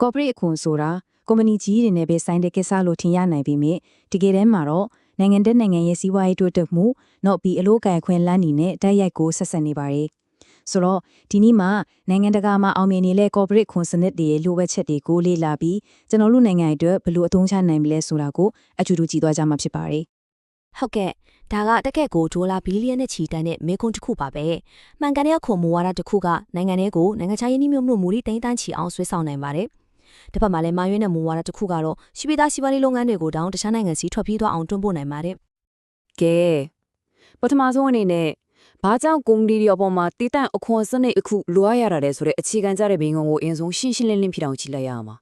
corporate အခွန်ဆိုတာကုမ္ပဏီကြီးတွေနဲ့ပဲဆိုင်တဲ့ကိစ္စလို့ထင်ရနိုင်ပေမဲ့တကယ်တမ်းမှာတော့နိုင်ငံတဲ့နိုင်ငံရဲ့စီးပွားရေးတိုးတက်မှုတော့ပြီးအလို့ကံခွင့်လန်းနေနဲ့တိုက်ရိုက်ကိုဆက်ဆက်နေပါတယ်ဆိုတော့ဒီနေ့မှာနိုင်ငံတကာမှာအောင်မြင်နေတဲ့ corporate ခွန်စနစ်တွေရဲ့လိုအပ်ချက်တွေကိုလေ့လာပြီးကျွန်တော်တို့နိုင်ငံအတွက်ဘယ်လိုအသုံးချနိုင်မလဲဆိုတာကိုအကျူတူကြည့်သွားကြမှာဖြစ်ပါတယ်ဟုတ်ကဲ့ဒါကတကက်ကိုဒေါ်လာဘီလီယံနဲ့ချီတန်းတဲ့မေခွန်းတစ်ခုပါပဲမှန်ကန်တဲ့ခုံမူဝါဒတစ်ခုကနိုင်ငံတွေကိုနိုင်ငံခြားရင်းနှီးမြှုပ်နှံမှုတွေတိမ့်တန်းချီအောင်ဆွဲဆောင်နိုင်ပါတယ် တစ်ဖက်မှာလည်းမာရွေးတဲ့မူဝါဒတစ်ခုကတော့ရှိပိသားစီးပွားရေးလုပ်ငန်းတွေကိုတောင်းတခြားနိုင်ငံစီထွက်ပြေးသွားအောင်တွန်းပို့နိုင်ပါတယ်ကဲပထမဆုံးအနေနဲ့ဘာကြောင့်ကုမ္ပဏီတွေအပေါ်မှာတည်တံ့အခွန်စနစ်အခုလိုအပ်ရတာလဲဆိုတဲ့အခြေခံကြတဲ့ဘင်ကုံကိုအရင်ဆုံးရှင်းရှင်းလင်းလင်းဖြစ်အောင်ကြည့်လိုက်ရအောင်ပါ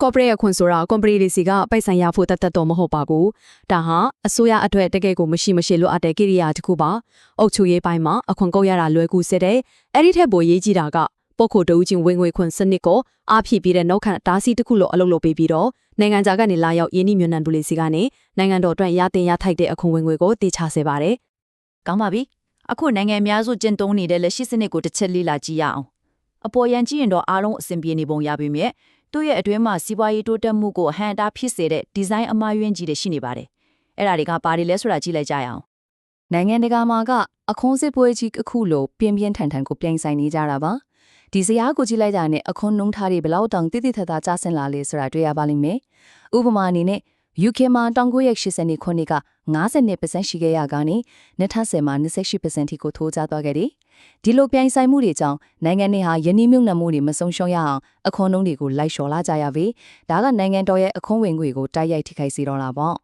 corporate အခွင့်ဆိုတာ company တွေစီကပိုက်ဆိုင်ရဖို့တတ်တတ်တော့မဟုတ်ပါဘူး။ဒါဟာအစိုးရအတွက်တကယ်ကိုမရှိမရှိလိုအပ်တဲ့ကိရိယာတစ်ခုပါ။အုပ်ချုပ်ရေးပိုင်းမှာအခွင့်ကောက်ရတာလွယ်ကူစေတဲ့အဲ့ဒီထက်ပိုရေးကြီးတာက ပုတ်ခိုတူးချင်းဝင်ငွေခွင့်စနစ်ကိုအားဖြည့်ပြီးတဲ့နောက်ခံတားဆီးတစ်ခုလိုအလုပ်လုပ်ပေးပြီးတော့နိုင်ငံခြားကနေလာရောက်ရင်းနှီးမြှုပ်နှံသူတွေစီကနေနိုင်ငံတော်အတွက်ရတင်ရထိုက်တဲ့အခွင့်ဝင်ငွေကိုတေချစေပါတယ်ကောင်းပါပြီအခုနိုင်ငံအများစုကျင့်သုံးနေတဲ့လက်ရှိစနစ်ကိုတစ်ချက်လေ့လာကြည့်ရအောင်အပေါ်ရန်ကြည့်ရင်တော့အားလုံးအဆင်ပြေနေပုံရပါမြဲသူ့ရဲ့အတွင်းမှာစီးပွားရေးတိုးတက်မှုကိုဟန်တာဖြစ်စေတဲ့ဒီဇိုင်းအမှားယွင်းကြီးတွေရှိနေပါတယ်အဲ့ဒါတွေကဘာတွေလဲဆိုတာကြည့်လိုက်ကြရအောင်နိုင်ငံတကာမှာကအခွန်စစ်ပွဲကြီးတစ်ခုလိုပြင်းပြင်းထန်ထန်ကိုပြိုင်ဆိုင်နေကြတာပါ ဒီစရာကိုကြည့်လိုက်တာနဲ့အခွန်နှုံးထားတွေဘယ်လောက်တောင်တိတိထထကျဆင်းလာလေဆိုတာတွေ့ရပါလိမ့်မယ်ဥပမာအနေနဲ့ UK မှာ1980ခုနှစ်က52%ရှိခဲ့ရကနေ2010မှာ28%ထိကိုထိုးကျသွားခဲ့တယ်ဒီလိုပြိုင်ဆိုင်မှုတွေကြောင့်နိုင်ငံတွေဟာယင်းနှိမ့်မြုံနှံမှုတွေမဆုံးရှုံးရအောင်အခွန်နှုံးတွေကိုလိုက်လျှော်လာကြရပြီဒါကနိုင်ငံတော်ရဲ့အခွန်ဝင်ငွေကိုတိုက်ရိုက်ထိခိုက်စေတော့တာပေါ့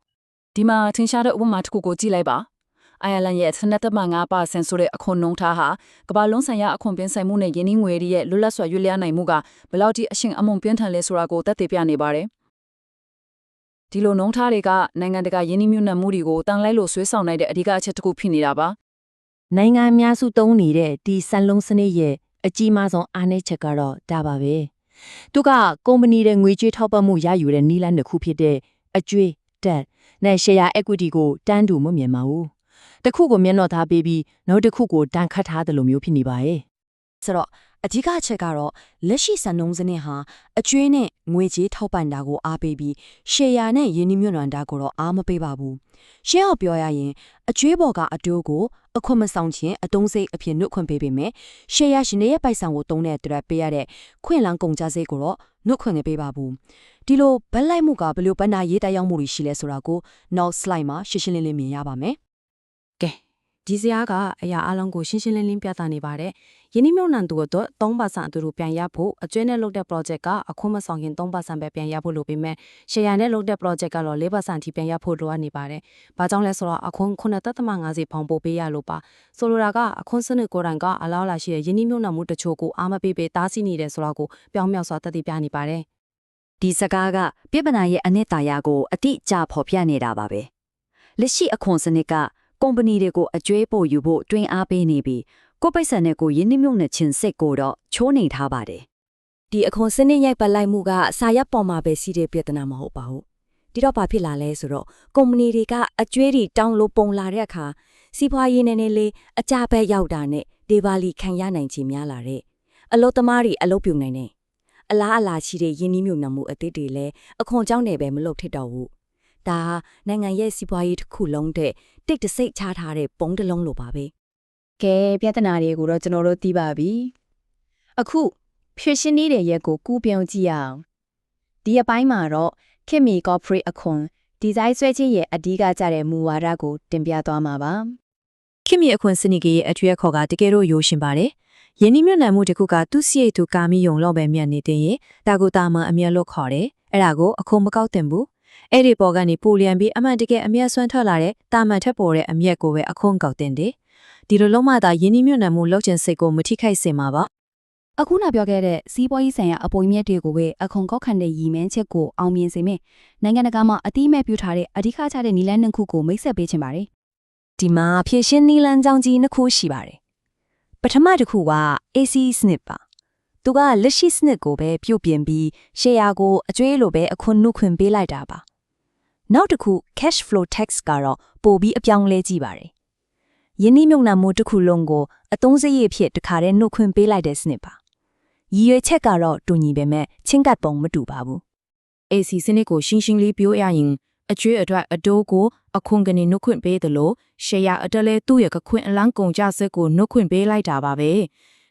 ဒီမှာထင်ရှားတဲ့ဥပမာတစ်ခုကိုကြည့်လိုက်ပါ အိုင်ယာလန်ရဲ့7.5%ဆိုတဲ့အခွန်နှုန်းထားဟာကမ္ဘာလုံးဆိုင်ရာအခွန်ပြင်းဆိုင်မှုနဲ့ယင်းနှီးငွေတွေရဲ့လွတ်လပ်စွာရွေ့လျားနိုင်မှုကဘယ်လောက်ထိအရှင်အမုံပြင်းထန်လဲဆိုတာကိုသက်သေပြနေပါတယ်ဒီလိုနှုန်းထားတွေကနိုင်ငံတကာယင်းနှီးမြှုပ်နှံမှုတွေကိုတန်လိုက်လို့ဆွဲဆောင်နိုင်တဲ့အဓိကအချက်တစ်ခုဖြစ်နေတာပါနိုင်ငံအများစုသုံးနေတဲ့ဒီစံလုံးစနစ်ရဲ့အကြီးမားဆုံးအားနည်းချက်ကတော့ဒါပါပဲ။သူကကုမ္ပဏီတွေငွေကြေးထောက်ပံ့မှုရယူတဲ့နည်းလမ်းတစ်ခုဖြစ်တဲ့အကျွေးတက်နဲ့ share equity ကိုတန်းတူမမြင်ပါဘူး။ တစ်ခုကိုမျက်နှာထားပေးပြီးနောက်တစ်ခုကိုတန်ခတ်ထားတယ်လို့မျိုးဖြစ်နေပါရဲ့ဆိုတော့အဓိကအချက်ကတော့လက်ရှိစံနှုန်းစနစ်ဟာအကျွေးနဲ့ငွေကြေးထောက်ပံ့တာကိုအားပေးပြီးရှယ်ယာနဲ့ယင်းနှိမ့်မြွတ်နှံတာကိုတော့အားမပေးပါဘူးရှင်းအောင်ပြောရရင်အကျွေးပေါ်ကအတိုးကိုအခွင့်မဆောင်ခြင်းအတုံးစိတ်အဖြစ်နှုတ်ခွင့်ပေးပေမယ်ရှယ်ယာရှင်တွေရဲ့ပိုက်ဆံကိုတုံးတဲ့အတွက်ပေးရတဲ့ခွင့်လန်းကုန်ကြစိတ်ကိုတော့နှုတ်ခွင့်မပေးပါဘူးဒီလိုဘက်လိုက်မှုကဘယ်လိုဘဏ္ဍာရေးတက်ရောက်မှုတွေရှိလဲဆိုတာကိုနောက် slide မှာရှင်းရှင်းလင်းလင်းမြင်ရပါမယ်။ကဲ ဒီစရာကအရာအလုံးကိုရှင်းရှင်းလင်းလင်းပြသနေပါတယ်။ယင်းနှိမ့်မြှုပ်နှံသူတို့3%အတူတူပြန်ရဖို့အကျွဲနဲ့လုပ်တဲ့ project ကအခွင့်မဆောင်ရင်3%ပဲပြန်ရဖို့လိုပေမဲ့ share နဲ့လုပ်တဲ့ project ကတော့4%အထိပြန်ရဖို့လိုအပ်နေပါတယ်။ဘာကြောင့်လဲဆိုတော့အခွင့်9.50ဖောင်ပို့ပေးရလို့ပါ။ဆိုလိုတာကအခွင့်စနစ်ကိုယ်တိုင်ကအလားအလာရှိတဲ့ယင်းနှိမ့်မြှုပ်နှံမှုတချို့ကိုအားမပေးပေးတားဆီးနေတယ်ဆိုတော့ကိုပြောင်းမြောက်စွာတက်တည်ပြနေပါတယ်။ဒီစကားကပြဿနာရဲ့အနှစ်သာရကိုအတိအကျဖော်ပြနေတာပါပဲလက်ရှိအခွန်စနစ်က ကုမ္ပဏီတွေကိုအကျွေးပို့ယူဖို့တွင်အားပေးနေပြီးကိုယ်ပိုက်ဆံနဲ့ကိုယ်ရင်းနှီးမြှုပ်နှံခြင်းစိတ်ကိုတော့ချိုးနေထားပါတယ်ဒီအခွန်စနစ်ရိုက်ပတ်လိုက်မှုကစာရပ်ပေါ်မှာပဲစီးတဲ့ပြဿနာမဟုတ်ပါဘူးဒီတော့ဘာဖြစ်လာလဲဆိုတော့ကုမ္ပဏီတွေကအကျွေးတွေတောင်းလို့ပုံလာတဲ့အခါစီးပွားရေးနည်းနည်းလေးအကြဘက်ရောက်တာနဲ့ဒေဘာလီခံရနိုင်ခြင်းများလာတဲ့အလုတ်သမားတွေအလုတ်ပြုံနိုင်တယ်အလားအလာရှိတဲ့ယင်းနှီးမြှုပ်နှံမှုအသစ်တွေလည်းအခွန်ကြောင့်နေပဲမလုပ်ထစ်တော့ဘူး ဒါဟာနိုင်ငံရဲ့စီးပွားရေးတစ်ခုလုံးတဲ့တိတ်တဆိတ်ချထားတဲ့ပုံတစ်လုံးလိုပါပဲကဲပြဿနာတွေကိုတော့ကျွန်တော်တို့သိပါပြီအခုဖြည့်ရှင်းနေတဲ့ရက်ကိုကူးပြောင်းကြည့်ရအောင်ဒီအပိုင်းမှာတော့ခင်မီ corporate အခွန်ဒီဇိုင်းဆွဲခြင်းရဲ့အဓိကကျတဲ့မူဝါဒကိုတင်ပြသွားမှာပါခင်မီအခွင့်စနစ်ကြီးရဲ့အထွေအခေါ်ကတကယ်တော့ရိုးရှင်ပါတယ်။ယင်းနှိမ့်မြတ်နိုင်မှုတစ်ခုကသူ့စီရိတ်သူကာမီယုံလောက်ပဲမြတ်နေတဲ့ရင်ဒါကိုတာမန်အမျက်လို့ခေါ်တယ်။အဲ့ဒါကိုအခုမကောက်တင်ဘူး။ အဲ့ဒီပေါ်ကနေပူလျံပြီးအမှန်တကယ်အမျက်ဆွမ်းထွက်လာတဲ့တာမန်ထက်ပေါ်တဲ့အမျက်ကိုပဲအခုကောက်တင်တယ်။ဒီလိုလုံးမသာယင်းနှိမ့်မြတ်နိုင်မှုလောက်ကျင်စိတ်ကိုမထိခိုက်စေမှာပါအခုနပြောခဲ့တဲ့စီးပွားရေးဆိုင်ရာအပေါ်မြက်တွေကိုပဲအခွန်ကောက်ခံတဲ့ရည်မှန်းချက်ကိုအောင်မြင်စေမယ်နိုင်ငံတကာမှာအတိအမဲ့ပြုထားတဲ့အဓိကကျတဲ့နီလန်းနှစ်ခုကိုမိတ်ဆက်ပေးချင်ပါတယ်ဒီမှာဖြည့်ရှင်းနီလန်းကြောင်းကြီးနှစ်ခုရှိပါတယ်ပထမတစ်ခုက AC စနစ်ပါ သူကလက်ရှိစနစ်ကိုပဲပြုတ်ပြင်ပြီးရှယ်ယာကိုအကျွေးလိုပဲအခွန်နှုတ်ခွင့်ပေးလိုက်တာပါနောက်တစ်ခု cash flow tax ကတော့ပိုပြီးအပြောင်းလဲကြည့်ပါတယ်ယင်းနှိမ့်မြုံနာမှုတစ်ခုလုံးကိုအသုံးစရိတ်ဖြစ်တခါတည်းနှုတ်ခွင့်ပေးလိုက်တဲ့စနစ်ပါရည်ရွယ်ချက်ကတော့တူညီပေမဲ့ချင်းကပ်ပုံမတူပါဘူး AC စနစ်ကိုရှင်းရှင်းလေးပြောရရင်အကျွေးအတွက်အတိုးကိုအခွန်ကနေနှုတ်ခွင့်ပေးတယ်လို့ရှယ်ယာအတက်လဲသူ့ရဲ့ကခွင့်အလန်းကုန်ကြဆက်ကိုနှုတ်ခွင့်ပေးလိုက်တာပါပဲ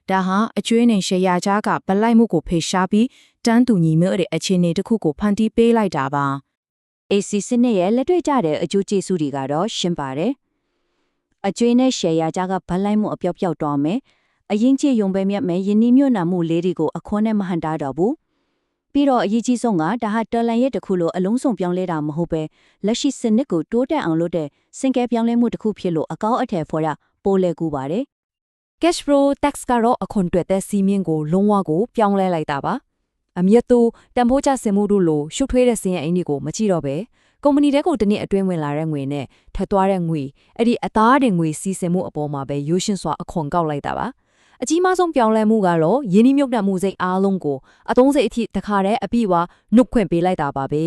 ဒါဟာအကျွေးနဲ့ရှယ်ယာကြားကပလိုက်မှုကိုဖေရှားပြီးတန်းတူညီမဲ့တဲ့အခြေအနေတစ်ခုကိုဖန်တီးပေးလိုက်တာပါ AC စနစ်ရဲ့လက်တွေ့ကျတဲ့အကျိုးကျေးဇူးတွေကတော့ရှင်းပါတယ်။အကျွေးနဲ့ရှယ်ယာကြားကဗလိုက်မှုအပြောက်ပြောက်တော့မယ်။အရင်ချေယုံပဲမြတ်မယ်ယင်းနှိမြွနာမှုလေးတွေကိုအခွန်နဲ့မဟန်တာတော့ဘူး။ပြီးတော့အရေးကြီးဆုံးကဒါဟာတော်လန်ရဲ့တစ်ခုလိုအလုံးစုံပြောင်းလဲတာမဟုတ်ပဲလက်ရှိစနစ်ကိုတိုးတက်အောင်လုပ်တဲ့စင်ကဲပြောင်းလဲမှုတစ်ခုဖြစ်လို့အကောက်အထည်ဖော်ရပိုလဲကူပါတယ် cash flow tax ကတော့အခွန်တွက်တဲ့စီးမြင့်ကိုလုံးဝကိုပြောင်းလဲလိုက်တာပါအမြတ်သူတန်ဖိုးကျစင်မှုတို့လိုရှုပ်ထွေးတဲ့စင်ရဲ့အင်းဒီကိုမကြည့်တော့ပဲကုမ္ပဏီတဲကိုတစ်နှစ်အတွင်းဝင်လာတဲ့ငွေနဲ့ထပ်သွားတဲ့ငွေအဲ့ဒီအသားတင်ငွေစီစဉ်မှုအပေါ်မှာပဲရိုးရှင်းစွာအခွန်ကောက်လိုက်တာပါအကြီးမားဆုံးပြောင်းလဲမှုကတော့ယင်းနှမြုပ်နှံမှုစိတ်အားလုံးကိုအသုံးစိတ်အထိတခါတည်းအပြည့်အဝနှုတ်ခွင့်ပေးလိုက်တာပါပဲ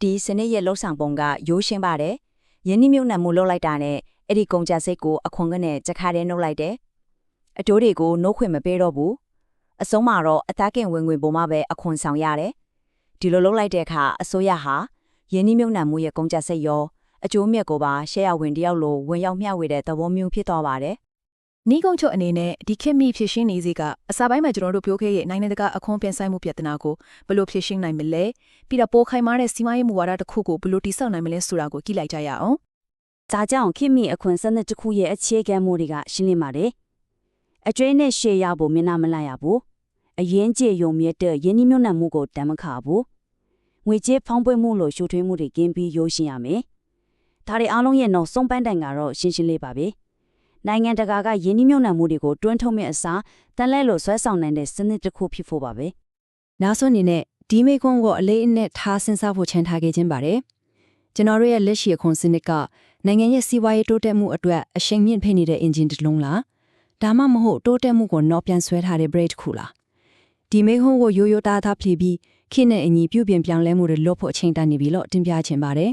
ဒီစနစ်ရဲ့လှုပ်ဆောင်ပုံကရိုးရှင်းပါတယ်ယင်းနှမြုပ်နှံမှုလုပ်လိုက်တာနဲ့အဲ့ဒီကုန်ကြစိတ်ကိုအခွန်ကနဲ့ကြခါတဲ့နှုတ်လိုက်တယ် အတိုးတွေကိုနှုတ်ခွင့်မပေးတော့ဘူးအဆုံးမှာတော့အသားကင်ဝင်ငွေပုံမှာပဲအခွန်ဆောင်ရတယ်ဒီလိုလုပ်လိုက်တဲ့အခါအစိုးရဟာယင်းနှမြုပ်နှံမှုရဲ့ကုန်ကြစိတ်ရောအကျိုးမြတ်ကိုပါရှယ်ယာဝင်တယောက်လိုဝင်ရောက်မျှဝေတဲ့သဘောမျိုးဖြစ်သွားပါတယ်နီးကုန်းချုပ်အနေနဲ့ဒီခေတ်မီဖြစ်ရှင်းနေစေကအစာပိုင်းမှာကျွန်တော်တို့ပြောခဲ့ရဲ့နိုင်ငံတကာအခွန်ပြန်ဆိုင်မှုပြဿနာကိုဘယ်လိုဖြစ်ရှင်းနိုင်မလဲပြီးတော့ပိုခိုင်မာတဲ့စီးပွားရေးမူဝါဒတစ်ခုကိုဘယ်လိုတိစောက်နိုင်မလဲဆိုတာကိုကြည့်လိုက်ကြရအောင်။ဒါကြောင့်ခင်မီအခွန်စနစ်တစ်ခုရဲ့အခြေခံမှုတွေကရှင်းလင်းပါတယ်။ အကျွေးနဲ့ရှယ်ရဖို့မျက်နှာမလိုက်ရဘူး။အရင်ကျေယုံမြတ်တဲ့ယင်းနှိမြွနာမှုကိုတမ်းမခဘူး။ငွေကြေးဖောင်းပွမှုလိုရှုထွေးမှုတွေကင်းပြီးရိုးရှင်းရမယ်။ဒါတွေအားလုံးရဲ့နောက်ဆုံးပန်းတိုင်ကတော့ရှင်းရှင်းလေးပါပဲ။နိုင်ငံတကာကယင်းနှိမြွနာမှုတွေကိုတွန်းထုတ်မဲ့အစားတန်လဲလို့ဆွဲဆောင်နိုင်တဲ့စနစ်တစ်ခုဖြစ်ဖို့ပါပဲ။နောက်ဆုံးအနေနဲ့ဒီမေခွန်းကိုအလေးအနက်ထားစဉ်းစားဖို့ချန်ထားခဲ့ခြင်းပါတယ်။ကျွန်တော်တို့ရဲ့လက်ရှိအခွန်စနစ်ကနိုင်ငံရဲ့စီးပွားရေးတိုးတက်မှုအတွက်အရှိန်မြင့်ဖိနေတဲ့ engine တစ်လုံးလား။ ဒါမှမဟုတ်တိုးတက်မှုကိုတော့ပြန်ဆွဲထားတဲ့ brake တစ်ခုလား။ဒီမေခွန်းကိုရိုးရိုးသားသားဖြေပြီးခိနဲ့အညီပြုပြင်ပြောင်းလဲမှုတွေလုပ်ဖို့အချိန်တန်နေပြီလို့တင်ပြချင်ပါတယ်